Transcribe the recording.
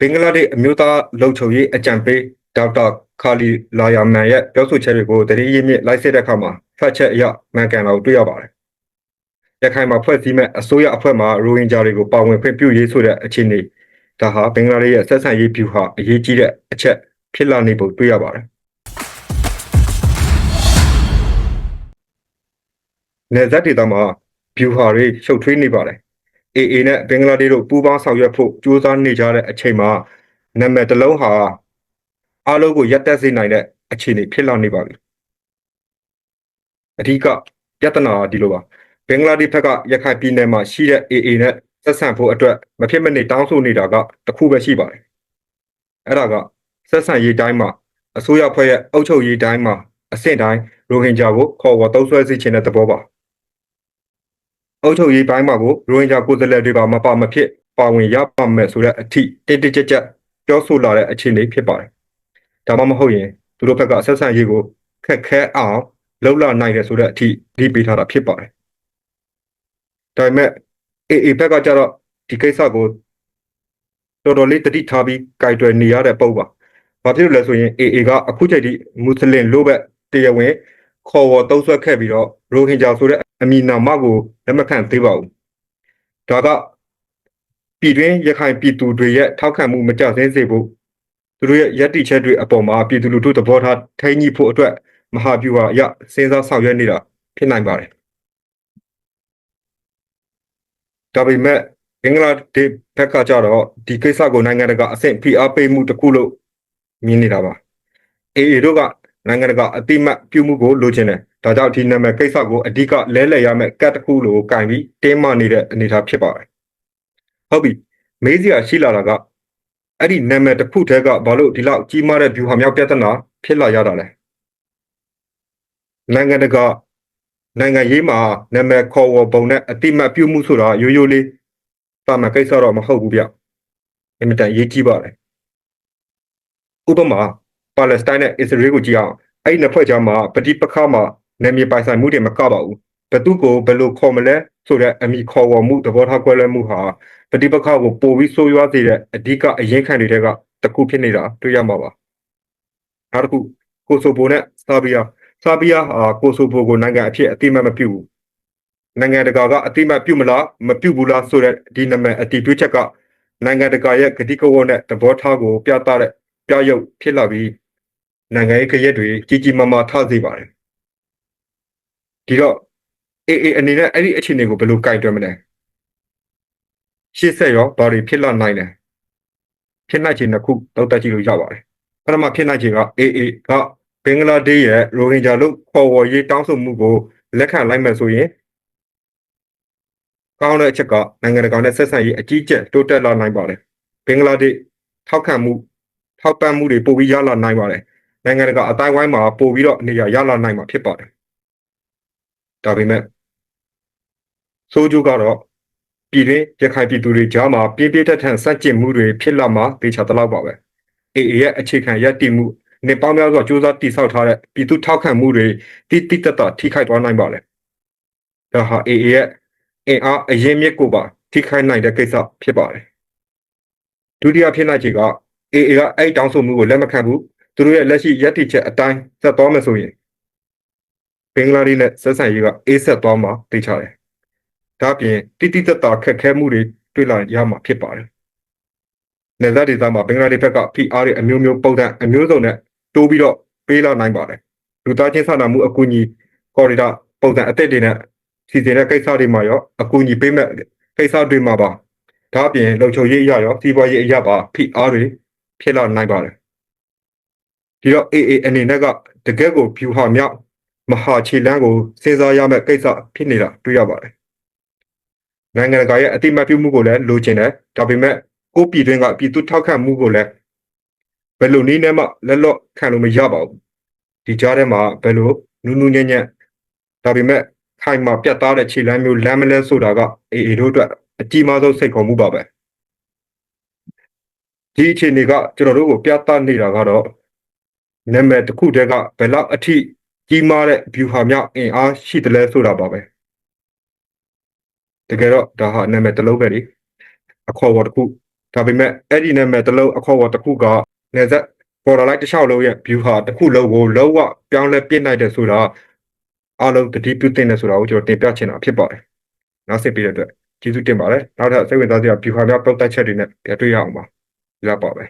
ဘင်္ဂလားဒေ့ရှ်အမျိုးသားလုံခြုံရေးအကြံပေးဒေါက်တာခါလီလာယာမန်ရဲ့ပြောဆိုချက်တွေကိုတတိယမြင့်လိုက်စစ်တဲ့အခါမှာဖတ်ချက်အရမှန်ကန်တာကိုတွေ့ရပါတယ်။ရခိုင်မှာဖွဲ့စည်းမဲ့အစိုးရအဖွဲ့မှရိုဟင်ဂျာတွေကိုပါဝင်ခွင့်ပြုရေးဆိုတဲ့အခြေအနေဒါဟာဘင်္ဂလားဒေ့ရှ်ရဲ့ဆက်ဆံရေးဗျူဟာအရေးကြီးတဲ့အချက်ဖြစ်လာနေပုံတွေ့ရပါတယ်။နေဇက်ဒေတာမှာဗျူဟာတွေရှုပ်ထွေးနေပါတယ်။ AA နဲ့ဘင်္ဂလားဒေ့ရှ်တို့ပူးပေါင်းဆောင်ရွက်ဖို့ကြိုးစားနေကြတဲ့အချိန်မှာနာမည်တစ်လုံးဟာအားလုံးကိုရက်တက်စေနိုင်တဲ့အခြေအနေဖြစ်လာနေပါပြီ။အဓိကပြဿနာကဒီလိုပါဘင်္ဂလားဒေ့ရှ်ဘက်ကရခိုင်ပြည်နယ်မှာရှိတဲ့ AA နဲ့ဆက်ဆံဖို့အတွက်မဖြစ်မနေတောင်းဆိုနေတာကတစ်ခုပဲရှိပါတယ်။အဲ့ဒါကဆက်ဆံရေးတိုင်းမှာအစိုးရဖွဲ့ရဲ့အုပ်ချုပ်ရေးတိုင်းမှာအဆင့်တိုင်းရိုဟင်ဂျာကိုခေါ်ဝေါ်သုံးဆွဲစေချင်တဲ့သဘောပါ။ အုပ်ချုပ်ရေးပိုင်းမှာကိုရိုဟင်ဂျာကိုယ်စားလှယ်တွေပါမပါမဖြစ်ပါဝင်ရပါမယ်ဆိုတဲ့အထိတိတိကျကျပြောဆိုလာတဲ့အခြေအနေဖြစ်ပါတယ်။ဒါမှမဟုတ်ရင်သူတို့ဘက်ကဆက်ဆံရေးကိုခက်ခဲအောင်လှုပ်လာနိုင်တယ်ဆိုတဲ့အထိဒီပေးထားတာဖြစ်ပါတယ်။ဒါပေမဲ့ AA ဘက်ကကျတော့ဒီကိစ္စကိုတော်တော်လေးတတိထားပြီးကြိုက်တွယ်နေရတဲ့ပုံပါ။ဘာဖြစ်လို့လဲဆိုရင် AA ကအခုချိန်ထိမွတ်စလင်လို့ပဲတရားဝင် ခေါ်ဝေါ်တုံးဆွဲခဲ့ပြီးတော့ရိုဟင်ဂျာဆိုတဲ့အမည်နာမကိုလက်မခံသေးပါဘူး။ဒါကပြည်တွင်းရခိုင်ပြည်သူတွေရဲ့ထောက်ခံမှုမကျဆင်းစေဖို့သူတို့ရဲ့ယက်တီချက်တွေအပေါ်မှာပြည်သူလူထုသဘောထားထိန်းညှိဖို့အတွက်မဟာဗျူဟာအရစဉ်းစားဆောင်ရွက်နေတာဖြစ်နိုင်ပါတယ်။ဒါပေမဲ့ဘင်္ဂလားဒေ့ရှ်ဘက်ကကြတော့ဒီကိစ္စကိုနိုင်ငံတကာအဆင့်ဖိအားပေးမှုတစ်ခုလို့မြင်နေတာပါ။ AA တို့က နိုင်ငံတကာအတိမတ်ပြုမှုကိုလိုချင်တယ်။ဒါကြောင့်ဒီနာမည်ကိစ္စကိုအဓိကလဲလှယ်ရမယ့်ကတ်တစ်ခုလိုကင်ပြီးတင်းမာနေတဲ့အနေအထားဖြစ်ပါတယ်။ဟုတ်ပြီ။မေးစရာရှိလာတာကအဲ့ဒီနာမည်တစ်ခုတည်းကဘာလို့ဒီလောက်ကြီးမားတဲ့ view ဟာမြောက်ပြဿနာဖြစ်လာရတာလဲ။နိုင်ငံတကာနိုင်ငံရေးမှာနာမည်ခေါ်ဝေါ်ပုံနဲ့အတိမတ်ပြုမှုဆိုတာရိုးရိုးလေးတာမန်ကိစ္စတော့မဟုတ်ဘူးဗျ။အင်မတန်ရေးကြီးပါတယ်။ဥပမာ ပါလက်စတိုင်းနဲ့အစ္စရေးကိုကြည့်အောင်အဲ့ဒီနှစ်ဖွဲ့ကြားမှာပဋိပက္ခမှာနာမည်ပိုင်ဆိုင်မှုတွေမကပါဘူးဘသူကိုဘယ်လိုခေါ်မလဲဆိုတဲ့အမိခေါ်ဝေါ်မှုသဘောထားကွဲလွဲမှုဟာပဋိပက္ခကိုပိုပြီးဆိုးရွားစေတဲ့အဓိကအရင်ခံတွေကတခုဖြစ်နေတာတွေ့ရမှာပါနောက်တစ်ခုကိုဆိုဘိုနဲ့ဆာဘီယာဆာဘီယာဟာကိုဆိုဘိုကိုနိုင်ငံအဖြစ်အတိမတ်မပြုဘူးနိုင်ငံတကာကအတိမတ်ပြုမလားမပြုဘူးလားဆိုတဲ့ဒီနာမည်အတီးတွေးချက်ကနိုင်ငံတကာရဲ့ဂတိကဝတ်နဲ့သဘောထားကိုပြသတဲ့ပြရုပ်ဖြစ်လာပြီး နိုင်ငံရေးခရက်တွေကြီးကြီးမားမားထစေပါတယ်ဒီတော့အေးအေးအနေနဲ့အဲ့ဒီအခြေအနေကိုဘယ်လိုကင်တွယ်မလဲရှေ့ဆက်ရောဘာတွေဖြစ်လာနိုင်လဲဖြစ်နိုင်ခြင်းတစ်ခုတောက်တက်ကြည့်လို့ရပါတယ်ပထမဖြစ်နိုင်ခြင်းကအေးအေးကဘင်္ဂလားဒေ့ရှ်ရဲ့ရိုဟင်ဂျာလို့ခေါ်ဝေါ်ရေးတောင်းဆိုမှုကိုလက်ခံလိုက်မယ်ဆိုရင်ကောင်းတဲ့အချက်ကနိုင်ငံတကာနဲ့ဆက်ဆံရေးအကြီးကျယ်တိုးတက်လာနိုင်ပါတယ်ဘင်္ဂလားဒေ့ရှ်ထောက်ခံမှုထောက်ပံ့မှုတွေပိုပြီးရလာနိုင်ပါတယ် နိုင်ငံတကာအတိုင်းဝိုင်းမှာပို့ပြီးတော့နေရာရလာနိုင်မှာဖြစ်ပါတယ်ဒါပေမဲ့ဆိုးကျိုးကတော့ပြည်တွင်းရခိုင်ပြည်သူတွေကြားမှာပြင်းပြထန်ထန်စန့်ကျင်မှုတွေဖြစ်လာမှာတေချာတလောက်ပါပဲအေအေရဲ့အခြေခံရပ်တည်မှုနေပေါင်းများစွာစူးစမ်းတိဆောက်ထားတဲ့ပြည်သူထောက်ခံမှုတွေတိတိတတ်တာထိခိုက်သွားနိုင်ပါလေဒါဟာအေအေရဲ့အင်အားအရင်မြစ်ကိုပါထိခိုက်နိုင်တဲ့ကိစ္စဖြစ်ပါတယ်ဒုတိယဖြစ်နိုင်ချေကအေအေကအဲ့တောင်းဆိုမှုကိုလက်မခံဘူး သူတို့ရဲ့လက်ရှိရပ်တည်ချက်အတိုင်းဆက်သွားမယ်ဆိုရင်ဘင်္ဂလားဒေ့ရှ်နဲ့ဆက်ဆံရေးကအေးဆက်သွားမှာသိချတယ်။ဒါပြင်တိတိတတ်တာခက်ခဲမှုတွေတွေ့လာရမှာဖြစ်ပါတယ်။နယ်စပ်ဒေသမှာဘင်္ဂလားဒေ့ရှ်ဘက်က PR တွေအမျိုးမျိုးပုံစံအမျိုးစုံနဲ့တိုးပြီးတော့ပေးလာနိုင်ပါတယ်။လူသားချင်းစာနာမှုအကူအညီကော်ရီဒါပုံစံအသစ်တွေနဲ့စီစဉ်တဲ့ကိစ္စတွေမှာရောအကူအညီပေးမဲ့ကိစ္စတွေမှာပါဒါအပြင်လုံခြုံရေးအရာရောစီးပွားရေးအရာပါ PR တွေဖြစ်လာနိုင်ပါတယ် ဒီတော့ AA အနေနဲ့ကတကယ့်ကို view ဟာမြောက်မဟာခြေလမ်းကိုစဉ်းစားရမယ့်ကိစ္စဖြစ်နေတာတွေ့ရပါတယ်နိုင်ငံတကာရဲ့အတိမတ်ပြုမှုကိုလည်းလိုချင်တယ်ဒါပေမဲ့ကိုပြည်တွင်းကပြည်သူထောက်ခံမှုကိုလည်းဘယ်လိုနည်းနဲ့မှလက်လော့ခံလို့မရပါဘူးဒီကြားထဲမှာဘယ်လိုနူးနူးညံ့ညံ့ဒါပေမဲ့ခိုင်မာပြတ်သားတဲ့ခြေလမ်းမျိုးလမ်းမလဲဆိုတာက AA တို့အတွက်အကြီးမားဆုံးစိတ်ခေါ်မှုပါပဲဒီအခြေအနေကကျွန်တော်တို့ကိုပြသနေတာကတော့ နာမည်တစ်ခုတည်းကဘယ်လောက်အထိကြီးမားတဲ့ view ဟာမြောက်အင်အားရှိတယ်လဲဆိုတာပါပဲတကယ်တော့ဒါဟာနာမည်တစ်လုံးပဲလေအခေါ်အဝေါ်တစ်ခုဒါပေမဲ့အဲ့ဒီနာမည်တစ်လုံးအခေါ်အဝေါ်တစ်ခုကနေဆက် border line တစ်လျှောက်လုံးရဲ့ view ဟာတစ်ခုလုံးကိုလုံးဝပြောင်းလဲပြစ်နိုင်တယ်ဆိုတာအားလုံးတတိပြုတင်တယ်ဆိုတာကိုကျွန်တော်တင်ပြချင်တာဖြစ်ပါတယ်နောက်ဆက်ပြီးတဲ့အတွက်ကျေးဇူးတင်ပါတယ်နောက်ထပ်စိတ်ဝင်စားစရာ view ဟာများပုံသက်ချက်တွေနဲ့ပြန်တွေ့ရအောင်ပါဒီလောက်ပါပဲ